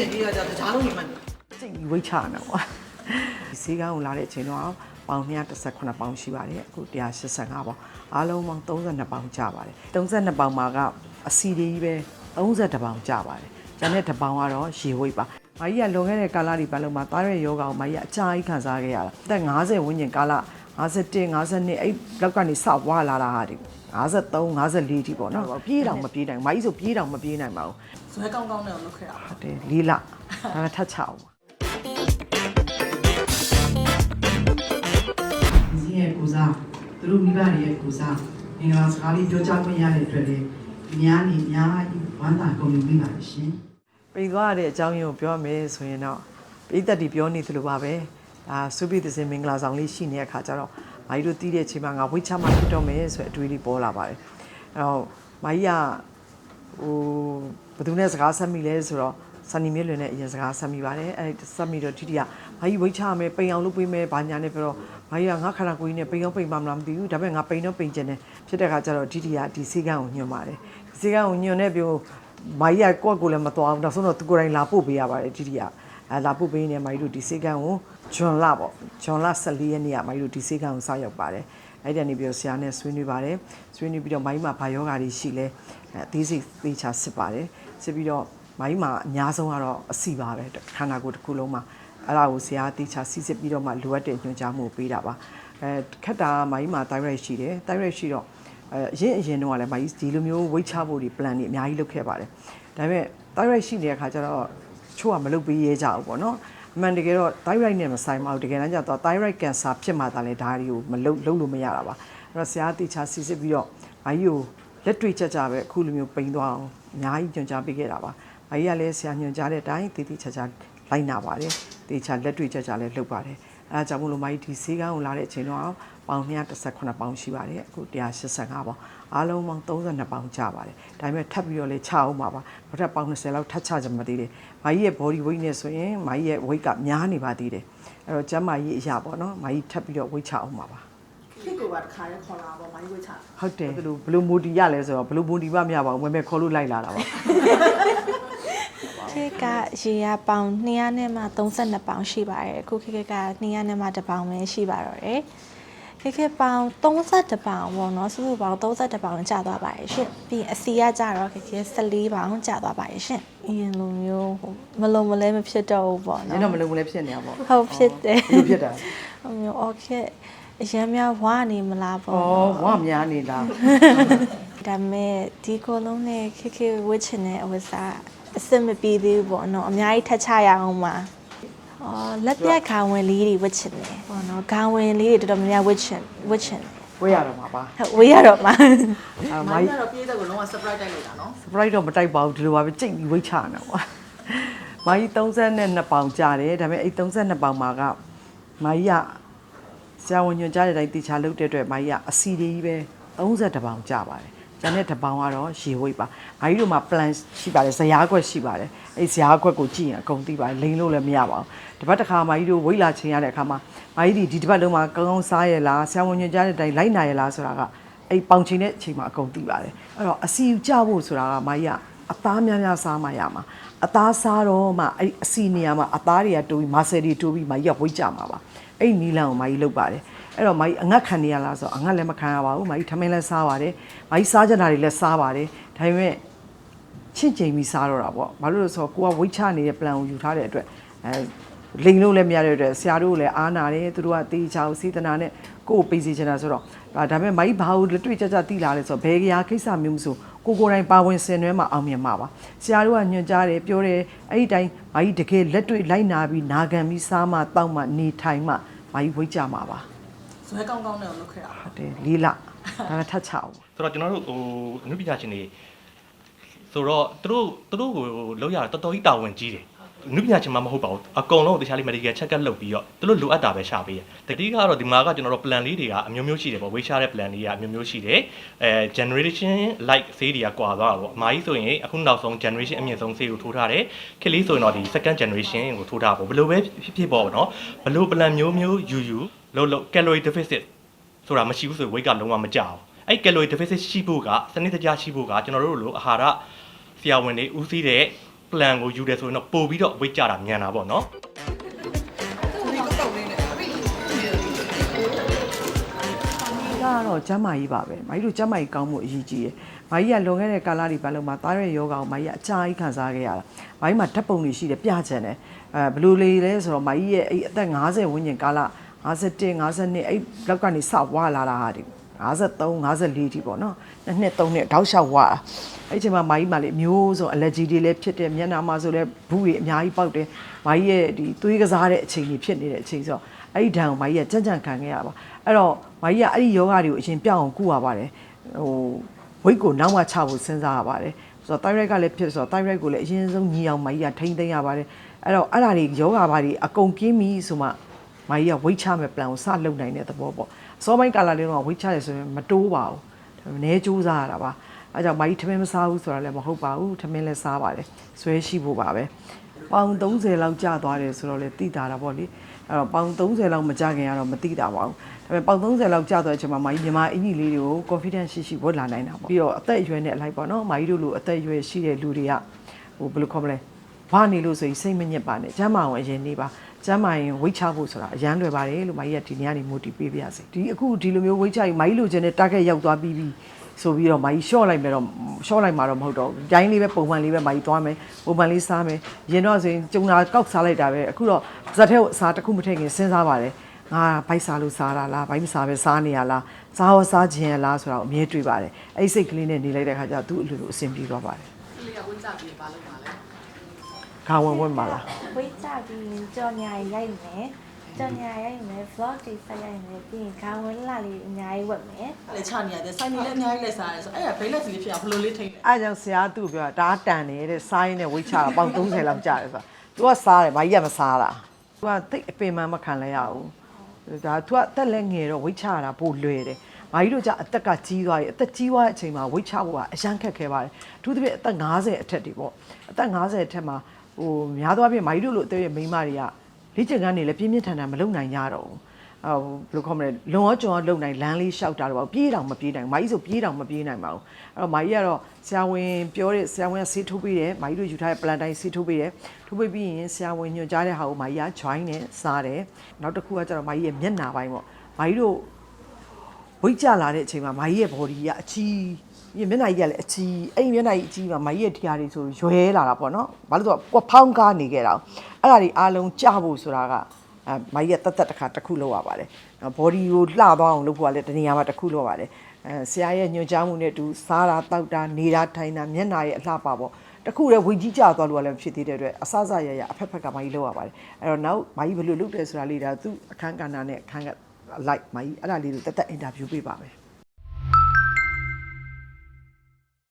ရင်ဒီကကြတကြားလုံးနေမှနေစိတ်ဝိတ်ချနေပေါ့ဒီဈေးကန်းကိုလာတဲ့အချိန်တော့ပေါင်218ပေါင်ရှိပါတယ်အခု185ပေါင်အားလုံးပေါင်း32ပေါင်ကျပါတယ်32ပေါင်မှာကအစီတွေကြီးပဲ32ပေါင်ကျပါတယ်ကျန်တဲ့တစ်ပေါင်ကတော့ရေဝိတ်ပါမကြီးကလွန်ခဲ့တဲ့ကာလဒီပတ်လုံးမှာသားရဲ့ယောဂကိုမကြီးကအကြာကြီးခံစားခဲ့ရတာအသက်50ဝန်းကျင်ကာလ 51 52အဲ့လောက်ကနေစဝါလာတာဟာဒီ53 54တိပေါ့နော်ပြေးတောင်မပြေးနိုင်ဘူးမကြီးဆိုပြေးတောင်မပြေးနိုင်ပါဘူးဇွဲကောင်းကောင်းနဲ့လုပ်ခဲ့တာပါဟုတ်တယ်လေးလဒါနဲ့ထပ်ချအောင်ပါဒီရဲ့ကိုစားသူတို့မိဘတွေရဲ့ကိုစားမင်္ဂလာစကားလေးပြောကြားခွင့်ရတဲ့အတွက်လည်းအများကြီးအများကြီးဝမ်းသာကုန်ယူမိပါတယ်ရှင်ပြီးသွားတဲ့အကြောင်းရင်းကိုပြောမယ်ဆိုရင်တော့ပြည်သက်တီပြောနေသလိုပါပဲ ဒါစုပိသစင်မင်္ဂလာဆောင်လေးရှိနေတဲ့အခါကျတော့မာကြီးတို့တီးတဲ့အချိန်မှာငါဝိတ်ချမှဖြစ်တော့မယ်ဆိုတဲ့အတွေးလေးပေါ်လာပါတယ်အဲ့တော့မာကြီးကဟိုဘယ်သူနဲ့စကားဆက်မိလဲဆိုတော့ဆန်နီမြင့်လွင်နဲ့အရင်စကားဆက်မိပါတယ်အဲ့ဒီဆက်မိတော့တိတိကဘာကြီးဝိတ်ချမယ်ပိန်အောင်လုပ်ပေးမယ်ဘာညာနဲ့ပြောတော့ဘာကြီးကငါခန္ဓာကိုယ်ကြီးနဲ့ပိန်အောင်ပိန်ပါမလားမသိဘူးဒါပေမဲ့ငါပိန်တော့ပိန်ကျင်တယ်ဖြစ်တဲ့ခါကျတော့တိတိကဒီစေကန်းကိုညွှန်ပါတယ်ဒီစေကန်းကိုညွှန်တဲ့ပြောဘာကြီးကကိုယ့်ကိုယ်လည်းမတော်အောင်နောက်ဆုံးတော့သူကိုယ်တိုင်လာပို့ပေးရပါတယ်တိတိကအဲလာပို့ပေးနေမာကြီးတို့ဒီစေကန်းကို ဂျွန်လာပေါ့ဂျွန်လာ14ရက်နေ့ကမာကြီးတို့ဒီစေကန်းကိုစရောက်ပါတယ်အဲ့ဒီကနေပြီးတော့ဆရာနဲ့ဆွေးနွေးပါတယ်ဆွေးနွေးပြီးတော့မိုင်းမှာဘာယောဂါတွေရှိလဲအဲအသေးစိတ်သေချာစစ်ပါတယ်စစ်ပြီးတော့မိုင်းမှာအများဆုံးကတော့အစီပါပဲခန္ဓာကိုယ်တစ်ခုလုံးမှာအဲ့ဒါကိုဆရာသေချာစစ်စစ်ပြီးတော့မှလိုအပ်တဲ့ညွှန်ကြားမှုကိုပေးတာပါအဲခက်တာမိုင်းမှာ thyroid ရှိတယ် thyroid ရှိတော့အဲအရင်အရင်တော့လည်းမိုင်းဒီလိုမျိုး weight ချဖို့ဒီ plan တွေအများကြီးလုပ်ခဲ့ပါတယ်ဒါပေမဲ့ thyroid ရှိနေတဲ့အခါကျတော့ချို့ကမလုပ်ပေးရဲကြဘူးပေါ့နော် အမှန်တကယ်တော့ thyroid နဲ့မဆိုင်ပါဘူးတကယ်တမ်းကျတော့ thyroid cancer ဖြစ်မှသာလေဒါတွေကိုမလုပ်လုပ်လို့မရတာပါအဲ့တော့ဆရာတေချာစစ်စစ်ပြီးတော့မိုင်းကိုလက်တွေ့ချက်ကြပဲအခုလိုမျိုးပိန်သွားအောင်အများကြီးညွှန်ကြားပေးခဲ့တာပါမိုင်းကလည်းဆရာညွှန်ကြားတဲ့အတိုင်းတေးသေးချာချာလိုက်နာပါတယ်တေချာလက်တွေ့ချက်ကြလည်းလုပ်ပါတယ် အဲဒါကြောင့်မို့လို့မိုင်းဒီဈေးကန်းကိုလာတဲ့အချိန်တော့ပေါင်218ပေါင်ရှိပါတယ်အခု185ပေါင်အားလုံးပေါင်း32ပေါင်ကျပါတယ်ဒါပေမဲ့ထပ်ပြီးတော့လေချအောင်ပါပါနောက်ထပ်ပေါင်20လောက်ထပ်ချကြမသေးတယ်မိုင်းရဲ့ body weight နဲ့ဆိုရင်မိုင်းရဲ့ weight ကများနေပါသေးတယ်အဲ့တော့ကျန်းမာရေးအရာပေါ့နော်မိုင်းထပ်ပြီးတော့ weight ချအောင်ပါပါခေတ်ကိုပါတခါရဲခေါ်လာပေါ့မိုင်းဝိတ်ချဟုတ်တယ်ဘယ်လိုဘယ်လိုမိုတီရလဲဆိုတော့ဘယ်လိုမိုတီမမရပါဘူးမမဲခေါ်လို့လိုက်လာတာပါ ခေတ်ကရေရပေါင်200နဲ့မှ32ပေါင်ရှိပါတယ်အခုခေတ်က200နဲ့မှ1ပေါင်ပဲရှိပါတော့တယ်ခေတ်ခေတ်ပေါင်32ပေါင်ပေါ့နော်စုစုပေါင်း32ပေါင်ကျသွားပါတယ်ရှင်ပြီးရင်အစီကကျတော့ခေတ်ခေတ်14ပေါင်ကျသွားပါတယ်ရှင်အရင်လိုမျိုးဟိုမလုံးမလဲမဖြစ်တော့ဘူးပေါ့ညနော်တော့မလုံးမလဲဖြစ်နေတာပေါ့ဟုတ်ဖြစ်တယ်ဘယ်လိုဖြစ်တာဟိုမျိုးအော်ခေတ်အရင်များဝါနေမလားဩပေါ့နော်ဝါများနေလားဒါပေမဲ့ဒီကိုယ်လုံးနဲ့ခေတ်ခေတ်ဝစ်ချင်တဲ့အဝတ်စား အစစ်မပြေသေးဘူးပေါ့နော်အများကြီးထက်ချရအောင်ပါအော်လက်ပြက်ခေါင်ဝင်လေးတွေဝစ်ချင်တယ်ပေါ့နော်ခေါင်ဝင်လေးတွေတော်တော်များများဝစ်ချင်ဝစ်ချင်တယ်ဝေးရတော့မှာပါဟုတ်ဝေးရတော့မှာအာမိုမိုင်းင်းကတော့ပြေးတဲ့ကိုလုံးဝ surprise တိုက်လိုက်တာနော် surprise တော့မတိုက်ပါဘူးဒီလိုပါပဲကြိတ်ပြီးဝိတ်ချနေတာပေါ့မိုင်း32ပေါင်ကြာတယ်ဒါပေမဲ့အဲ့32ပေါင်မှာကမိုင်းကဆရာဝန်ညွှန်ကြားတဲ့အတိုင်းတေချာလုပ်တဲ့အတွက်မိုင်းကအစီတွေကြီးပဲ32ပေါင်ကြာပါတယ် ကျန်တဲ့တစ်ပေါင်ကတော့ရေဝိတ်ပါမိုင်းတို့မှာ plan ရှိပါတယ်ဇရာခွက်ရှိပါတယ်အဲ့ဇရာခွက်ကိုကြည့်ရင်အကုန်သိပါတယ်လိန်လို့လည်းမရပါဘူးတစ်ပတ်တစ်ခါမိုင်းတို့ဝိတ်လာချိန်ရတဲ့အခါမှာမိုင်းဒီဒီတစ်ပတ်လုံးမှာကောင်းကောင်းစားရလားဆရာဝန်ညွှန်ကြားတဲ့အတိုင်းလိုက်နာရလားဆိုတာကအဲ့ပေါင်ချိန်တဲ့အချိန်မှာအကုန်သိပါတယ်အဲ့တော့အစီယူကြဖို့ဆိုတာကမာကြီးကအသားများများစားမှရမှာ အသားစားတော့မှအဲ့အစီနေရာမှာအသားတွေကတိုးပြီးမာဆယ်တွေတိုးပြီးမာကြီးကဝိတ်ကြမှာပါအဲ့နီလန်ကိုမာကြီးလုပ်ပါတယ်အဲ့တော့မာကြီးအငတ်ခံနေရလားဆိုတော့အငတ်လည်းမခံရပါဘူးမာကြီးထမင်းလည်းစားပါတယ်မာကြီးစားကြတာတွေလည်းစားပါတယ်ဒါပေမဲ့ချင့်ချိန်ပြီးစားတော့တာပေါ့ဘာလို့လဲဆိုတော့ကိုကဝိတ်ချနေတဲ့ plan ကိုယူထားတဲ့အတွက်အဲလိန်လို့လည်းမရတဲ့အတွက်ဆရာတို့ကလည်းအားနာတယ်သူတို့ကတေးချောက်စေတနာနဲ့ကိုယ်ကိုပေးစီချင်တာဆိုတော့ဒါဒါပေမဲ့မိုင်းဘာကိုလက်တွေ့ကြကြတိလာလဲဆိုတော့ဘယ်ကြာကိစ္စမျိုးမဆို ကိုကိုယ်တိုင်ပါဝင်ဆင်နွှဲမှာအောင်မြင်မှာပါဆရာတို့ကညွှန်ကြားတယ်ပြောတယ်အဲ့ဒီတိုင်းမိုင်းတကယ်လက်တွေ့လိုက်နာပြီးနာခံပြီးစားမှတောက်မှနေထိုင်မှမိုင်းဝိတ်ကြမှာပါဇွဲကောင်းကောင်းနဲ့လုပ်ခဲ့တာပါဟုတ်တယ်လေးလဒါနဲ့ထပ်ချအောင်ဆိုတော့ကျွန်တော်တို့ဟိုအနုပညာရှင်တွေဆိုတော့သူတို့သူတို့ကိုလောက်ရတာတော်တော်ကြီးတာဝန်ကြီးတယ်အ နုပညာရှင်မှမဟုတ်ပါဘူးအကုန်လုံးတခြားလေး medical check up လုပ်ပြီးတော့သူတို့လိုအပ်တာပဲရှာပေးတယ်တတိကတော့ဒီမှာကကျွန်တော်တို့ plan လေးတွေကအမျိုးမျိုးရှိတယ်ပေါ့ဝေးရှားတဲ့ plan လေးကအမျိုးမျိုးရှိတယ်အဲ generation like ဆေးတွေကကွာသွားတာပေါ့အမကြီးဆိုရင်အခုနောက်ဆုံး generation အမြင့်ဆုံးဆေးကိုထိုးထားတယ်ခက်လေးဆိုရင်တော့ဒီ second generation ကိုထိုးထားပေါ့ဘယ်လိုပဲဖြစ်ဖြစ်ပေါ့နော်ဘယ်လို plan မျိုးမျိုးယူယူလို့လို့ calorie deficit ဆိုတာမရှိဘူးဆိုရင် weight ကလုံးဝမကျအောင်အဲ့ calorie deficit ရှိဖို့ကစနစ်တကျရှိဖို့ကကျွန်တော်တို့လိုအာဟာရဆရာဝန်တွေဦးစီးတဲ့ plan ကိုယူတယ်ဆိုရင်တော့ပို့ပြီးတော့ဝိတ်ကြတာမြန်တာပေါ့နော်ကတော့ကျမ်းမာရေးပါပဲမာကြီးတို့ကျမ်းမာရေးကောင်းမှုအရေးကြီးတယ်မာကြီးကလွန်ခဲ့တဲ့ကာလတွေပတ်လုံးမှာသားရွက်ယောဂါကိုမာကြီးကအကြာကြီးခံစားခဲ့ရတာမာကြီးမှာဓာတ်ပုံတွေရှိတယ်ပြချင်တယ်အဲဘယ်လိုလေးလဲဆိုတော့မာကြီးရဲ့အဲ့အသက်50ဝန်းကျင်ကာလ51 52အဲ့လောက်ကနေစဝါလာတာဟာဒီ 53 54ထိပေါ့နော်နှစ်နှစ်သုံးနှစ်တောက်လျှောက်ဝါအဲ့ဒီအချိန်မှာမာကြီးမှာလေအမျိုးစုံ allergy တွေလည်းဖြစ်တယ်မျက်နှာမှာဆိုလည်းဘူးတွေအများကြီးပေါက်တယ်မာကြီးရဲ့ဒီသွေးကစားတဲ့အချိန်ကြီးဖြစ်နေတဲ့အချိန်ဆိုတော့အဲ့ဒီဓာတ်ကိုမာကြီးကကြံ့ကြံ့ခံခဲ့ရပါအဲ့တော့မာကြီးကအဲ့ဒီယောဂတွေကိုအရင်ပြောင်းအောင်ကုရပါတယ်ဟိုဝိတ်ကိုနောက်မှချဖို့စဉ်းစားရပါတယ်ဆိုတော့ thyroid ကလည်းဖြစ်ဆိုတော့ thyroid ကိုလည်းအရင်ဆုံးညီအောင်မာကြီးကထိမ့်သိမ်းရပါတယ်အဲ့တော့အဲ့ဒါတွေယောဂပါတွေအကုန်ကင်းပြီဆိုမှမာကြီးကဝိတ်ချမဲ့ plan ကိုစလုပ်နိုင်တဲ့သဘောပေါ့အ စောပိုင်းကာလလေးတော့ဝိတ်ချတယ်ဆိုရင်မတိုးပါဘူးဒါပေမဲ့နည်းကြိုးစားရတာပါအဲကြောင့်မာကြီးထမင်းမစားဘူးဆိုတာလည်းမဟုတ်ပါဘူးထမင်းလည်းစားပါတယ်ဆွဲရှိဖို့ပါပဲပေါင်30လောက်ကျသွားတယ်ဆိုတော့လေတိတာတာပေါ့လေအဲ့တော့ပေါင်30လောက်မကြခင်ကတော့မတိတာပါဘူးဒါပေမဲ့ပေါင်30လောက်ကျသွားတဲ့အချိန်မှာမာကြီးမြန်မာအင်ကြီးလေးတွေကို confidence ရှိရှိဝတ်လာနိုင်တာပေါ့ပြီးတော့အသက်အရွယ်နဲ့အလိုက်ပေါ့နော်မာကြီးတို့လိုအသက်အရွယ်ရှိတဲ့လူတွေကဟိုဘယ်လိုခေါ်မလဲ ဘာနေလို့ဆိုရင်စိတ်မညစ်ပါနဲ့ကျမ်းမာအောင်အရင်နေပါကျမ်းမာရင်ဝိတ်ချဖို့ဆိုတာအရန်လွယ်ပါတယ်လို့မာကြီးကဒီနေ့ကနေ motivate ပေးပါရစေဒီအခုဒီလိုမျိုးဝိတ်ချရင်မာကြီးလိုချင်တဲ့ target ရောက်သွားပြီးပြီဆိုပြီးတော့မာကြီး short လိုက်မယ်တော့ short လိုက်မှာတော့မဟုတ်တော့ဘူး။တိုင်းလေးပဲပုံမှန်လေးပဲမာကြီးသွားမယ်။ပုံမှန်လေးစားမယ်။ရင်တော့ဆိုရင်ကျုံတာကောက်စားလိုက်တာပဲ။အခုတော့ဇက်ထဲကိုအစားတစ်ခုမထည့်ခင်စဉ်းစားပါတယ်။ငါဘိုက်စားလို့စားတာလားဘိုက်မစားပဲစားနေရလားစားရောစားခြင်းရလားဆိုတော့အမြဲတွေးပါတယ်။အဲ့ဒီစိတ်ကလေးနဲ့နေလိုက်တဲ့ခါကျတော့သူ့အလိုလိုအဆင်ပြေသွားပါတယ်ကလေးကဝင်းကြပြီးပါလို့ပါလဲ။ ခါဝင်ဝင်ပါလား ဝိတ်ကြပြီးကြော်ညာရိုက်မယ်ကြော်ညာရိုက်မယ် vlog တွေဆက်ရိုက်မယ်ပြီးရင်ခေါင်းဝင်းလာလေးအများကြီးဝတ်မယ် အဲ့လေချနေရတယ်စိုင်းနေလည်းအများကြီးလက်စားရတယ်ဆိုအဲ့ဒါဘိလက်စီလေးဖြစ်အောင်ဘယ်လိုလေးထိန်းလဲ ။အဲ့ဒါကြောင့်ဆရာကသူ့ကိုပြောတာဒါတန်နေတဲ့စားရင်းနဲ့ဝိတ်ချတာပေါင်30လောက်ကြာတယ်ဆိုတာ။ तू ကစားတယ်မာကြီးကမစားတာ။ तू ကသိပ်အပင်ပန်းမခံလဲရဘူး။ဒါ तू ကတက်လက်ငယ်တော့ဝိတ်ချရတာပိုလွယ်တယ်။မာကြီးတို့ကြအသက်ကကြီးသွားပြီအသက်ကြီးသွားတဲ့အချိန်မှာဝိတ်ချဖို့ကအရန်ခက်ခဲပါတယ်။အထူးသဖြင့်အသက်50အထက်တွေပေါ့။အသက်50အထက်မှာ ဟိုများသောအားဖြင့်မာကြီးတို့လိုအသက်ရဲ့မိန်းမတွေကလေ့ကျင့်ခန်းတွေလည်းပြင်းပြင်းထန်ထန်မလုပ်နိုင်ကြတော့ဘူး။ဟိုဘယ်လိုခေါ်မလဲလွန်ရောကျွံရောလုံနိုင်လမ်းလေးလျှောက်တာတော့ပြေးတောင်မပြေးနိုင်ဘူးမာကြီးဆိုပြေးတောင်မပြေးနိုင်ပါဘူးအဲ့တော့မာကြီးကတော့ဆရာဝန်ပြောတဲ့ဆရာဝန်ကဆေးထိုးပေးတယ်မာကြီးတို့ယူထားတဲ့ plan တိုင်းဆေးထိုးပေးတယ်ထိုးပေးပြီးရင်ဆရာဝန်ညွှန်ကြားတဲ့ဟာကိုမာကြီးက join နဲ့စားတယ်နောက်တစ်ခုကကျတော့မာကြီးရဲ့မျက်နှာပိုင်းပေါ့မာကြီးတို့ဝိတ်ကြလာတဲ့အချိန်မှာမာကြီးရဲ့ body ကအချီး ဒီမျက်နှာကြီးကလည်းအချီးအဲ့ဒီမျက်နှာကြီးအချီးမှာမာကြီးရဲ့ထီယာတွေဆိုရွဲလာတာပေါ့နော်ဘာလို့လဲဆိုတော့ကိုယ်ဖောင်းကားနေခဲ့တာအဲ့ဒါတွေအားလုံးကြဖို့ဆိုတာကအဲမိုင်းရတက်တက်တစ်ခါတစ်ခုလောက်ရပါတယ်။ body ကိုလှသွားအောင်လုပ်ဖို့ကလည်းတနေရာမှာတစ်ခုလောက်ပါတယ်။အဲဆရာရဲ့ညွှန်ကြားမှုနဲ့အတူစားတာတောက်တာနေတာထိုင်တာမျက်နှာရဲ့အလှပပေါ့။တစ်ခုတည်းဝေကြီးကြသွားလို့ကလည်းဖြစ်သေးတဲ့အတွက်အဆအဆရရအဖက်ဖက်ကမိုင်းလောက်ရပါတယ်။အဲ့တော့နောက်မိုင်းဘယ်လိုလုပ်တယ်ဆိုတာလေးဒါသူ့အခန်းကဏ္ဍနဲ့အခန်းကလိုက်မိုင်းအဲ့ဒါလေးကိုတက်တက်အင်တာဗျူးပေးပါမယ်။